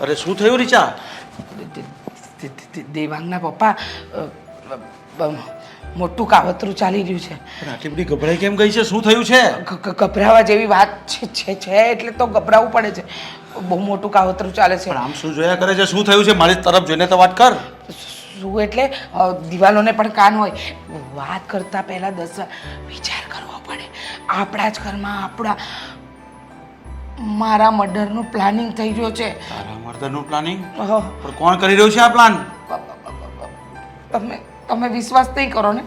અરે શું થયું રીચા? દેવાંગના પપ્પા મોટું કાવતરું ચાલી રહ્યું છે. આટલી બધી ગભરાઈ કેમ ગઈ છે? શું થયું છે? ગભરાવા જેવી વાત છે છે એટલે તો ગભરાવું પડે છે. બહુ મોટું કાવતરું ચાલે છે. પણ આમ શું જોયા કરે છે? શું થયું છે? મારી તરફ જોઈને તો વાત કર. શું એટલે? દિવાલોને પણ કાન હોય. વાત કરતા પહેલા દસ વિચાર કરવો પડે. આપણા જ ઘરમાં આપણા મારા મર્ડરનું પ્લાનિંગ થઈ રહ્યો છે. તારા મર્દરનું પ્લાનિંગ? પણ કોણ કરી રહ્યું છે આ પ્લાન? તમે તમે વિશ્વાસ નહીં કરો ને.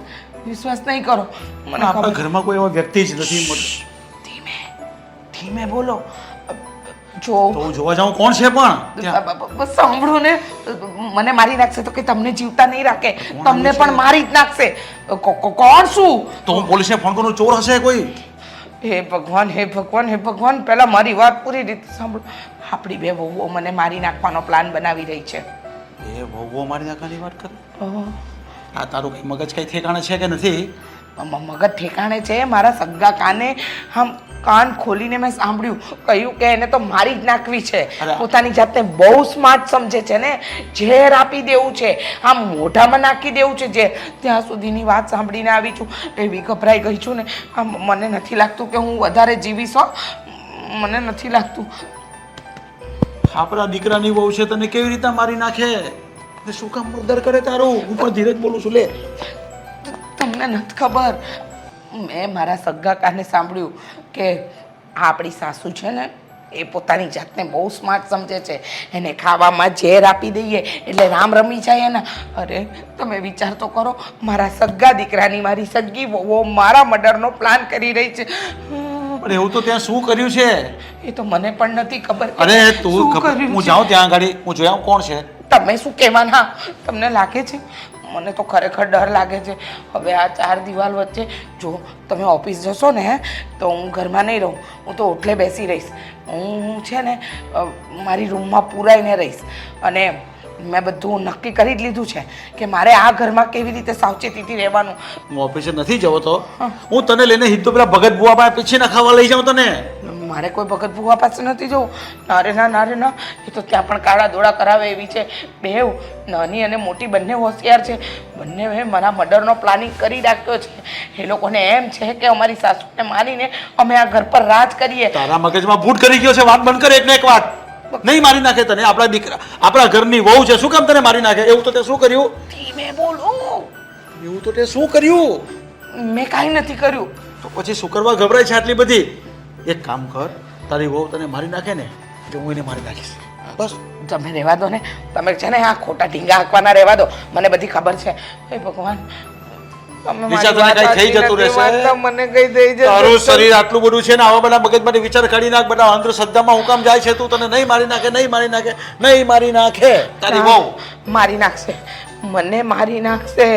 વિશ્વાસ નહીં કરો. મને આપણા ઘરમાં કોઈ એવો વ્યક્તિ જ નથી. ધીમે ધીમે બોલો. જો. તો જોવા જાઉં કોણ છે પણ? સાંભળો ને. મને મારી નાખશે તો કે તમને જીવતા નહીં રાખે. તમને પણ મારી જ નાખશે. કોણ શું? તો હું પોલીસને ફોન કરું? ચોર હશે કોઈ? હે ભગવાન હે ભગવાન હે ભગવાન પહેલાં મારી વાત પૂરી રીતે સાંભળો. આપણી બે વહુઓ મને મારી નાખવાનો પ્લાન બનાવી રહી છે. એ વહુઓ મારી નાખવાની વાત કરે? આ તારું કંઈ મગજ કંઈ ઠેકાણે છે કે નથી? મગજ ઠેકાણે છે મારા સગા કાને આમ કાન ખોલીને મેં સાંભળ્યું. કહ્યું કે એને તો મારી જ નાખવી છે. પોતાની જાતને બહુ સ્માર્ટ સમજે છે ને. ઝેર આપી દેવું છે. આમ મોઢામાં નાખી દેવું છે જે. ત્યાં સુધીની વાત સાંભળીને આવી છું. એવી ગભરાઈ ગઈ છું ને. આમ મને નથી લાગતું કે હું વધારે જીવીશ મને નથી લાગતું. આપણા દીકરાની વહુ છે તને કેવી રીતે મારી નાખે? ને શું કામ મર્ડર કરે તારું? હું પણ ધીરજ બોલું છું લે. તમને નથી ખબર. મેં મારા સગા કાને સાંભળ્યું કે આ આપણી સાસુ છે ને એ પોતાની જાતને બહુ સ્માર્ટ સમજે છે. એને ખાવામાં ઝેર આપી દઈએ એટલે રામ રમી જાય ને અરે તમે વિચાર તો કરો મારા સગા દીકરાની મારી સગી વહુઓ મારા મર્ડરનો પ્લાન કરી રહી છે. પણ એવું તો ત્યાં શું કર્યું છે? એ તો મને પણ નથી ખબર અરે તું હું જાઉં ત્યાં આગળ હું જોયા કોણ છે? તમે શું કહેવાના? તમને લાગે છે? મને તો ખરેખર ડર લાગે છે. હવે આ ચાર દિવાલ વચ્ચે જો તમે ઓફિસ જશો ને તો હું ઘરમાં નહીં રહું. હું તો ઓટલે બેસી રહીશ. હું હું છે ને મારી રૂમમાં પૂરાઈને રહીશ. અને મેં બધું નક્કી કરી જ લીધું છે કે મારે આ ઘરમાં કેવી રીતે સાવચેતીથી રહેવાનું. હું ઓફિસે નથી જવો તો? હું. તને લઈને હિદ્દો પેલા ભગત બુઆ પાસે પીછી ના ખાવા લઈ જાઉં તને. મારે કોઈ ભગત ભૂવા પાસે નથી જવું. નારે ના નારે ના. એ તો ત્યાં પણ કાળા દોડા કરાવે એવી છે. બેવ નાની અને મોટી બંને હોશિયાર છે. બંને મારા મર્ડરનો પ્લાનિંગ કરી રાખ્યો છે. એ લોકોને એમ છે કે અમારી સાસુને મારીને અમે આ ઘર પર રાજ કરીએ. તારા મગજમાં ભૂટ કરી ગયો છે. વાત બંધ કરે એટલે એક વાત. નહીં મારી નાખે તને. આપણા દીકરા આપણા ઘરની વહુ છે. શું કામ તને મારી નાખે? એવું તો તે શું કર્યું? ધીમે બોલો. એવું તો તે શું કર્યું? મેં કાંઈ નથી કર્યું. તો પછી શું કરવા ગભરાય છે આટલી બધી? એક કામ કર તારી વહુ તને મારી નાખે ને કે હું એને મારી નાખીશ. બસ. તમે રહેવા દો ને. તમે છે ને આ ખોટા ઢીંગા હાંકવાના રહેવા દો. મને બધી ખબર છે. હે ભગવાન મને કઈ થઈ તારું શરીર આટલું બધું છે ને આવા બધા મગજમાંથી વિચાર કાઢી નાખ બધા અંધશ્રદ્ધામાં હું કામ જાય છે તું તને નહીં મારી નાખે નહીં મારી નાખે નહીં મારી નાખે. તારી વહુ. મારી નાખશે. મને મારી નાખશે.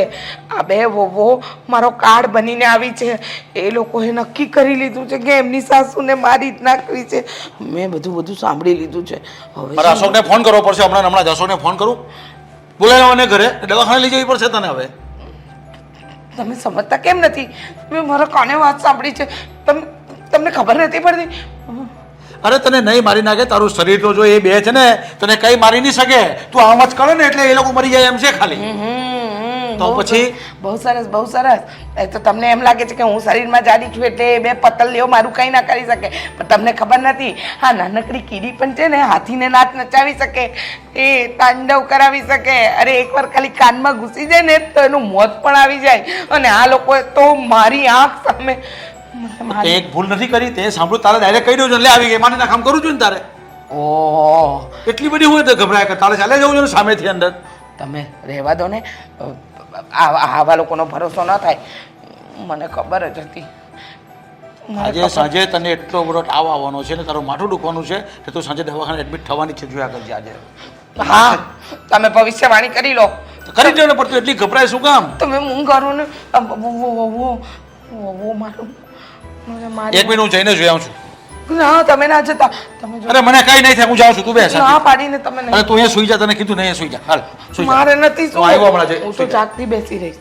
આ બે વોવો મારો કાર્ડ બનીને આવી છે. એ લોકોએ નક્કી કરી લીધું છે કે એમની સાસુને મારી જ નાખવી છે. મેં બધું બધું સાંભળી લીધું છે. હવે અશોકને ફોન કરવો પડશે હમણાં હમણાં અશોકને ફોન કરું. બોલાવ્યો મને ઘરે દવાખાને લઈ જવી પડશે તને હવે. તમે સમજતા કેમ નથી? મેં મારા કાને વાત સાંભળી છે. તમે તમને ખબર નથી પડતી? અરે તને નહીં મારી નાખે તારું શરીર તો જો એ બે છે ને તને કઈ મારી નહીં શકે. તું આમ જ કરે ને એટલે એ લોકો મરી જાય એમ છે ખાલી. તો પછી? બહુ સરસ બહુ સરસ. એ તો તમને એમ લાગે છે કે હું શરીરમાં જાડી છું એટલે એ બે પતલીઓ મારું કંઈ ના કરી શકે. પણ તમને ખબર નથી હા નાનકડી કીડી પણ છે ને હાથીને નાચ નચાવી શકે એ તાંડવ કરાવી શકે. અરે એકવાર ખાલી કાનમાં ઘૂસી જાય ને તો એનું મોત પણ આવી જાય. અને આ લોકોએ તો મારી આંખ સામે તે એક ભૂલ નથી કરી તે સાંભળું તારે ડાયરેક્ટ કહી દઉં છું એટલે આવી ગઈ મારી નાખ આમ કરું છું ને તારે. ઓ એટલી બધી હોય તો ગભરાય કે તારે ચાલે જવું છે સામેથી અંદર? તમે રહેવા દો ને. આવા લોકોનો ભરોસો ન થાય. મને ખબર જ હતી. આજે સાંજે તને એટલો બધો તાવ આવવાનો છે ને તારું માથું દુખવાનું છે કે તું સાંજે દવાખાને એડમિટ થવાની છે જોયા કરજે આજે. હા. તમે ભવિષ્યવાણી કરી લો. કરી દો ને પણ તું એટલી ગભરાય શું કામ? તમે હું કરું ને વો- મને મારી- એક મિનિટ હું જઈને જોઈ આવું છું. ના તમે ના જતા. તમે અરે મને કઈ નહીં થાય હું જાઉં છું તું બેસ. ના પાડીને તમે નહીં. અરે તું અહીંયા સુઈ જા તને કીધું નહીં સુઈ જા. હાલ સુઈ જા. મારે નથી હું આવ્યો હમણાં હું તો જાગતી બેસી રહીશ.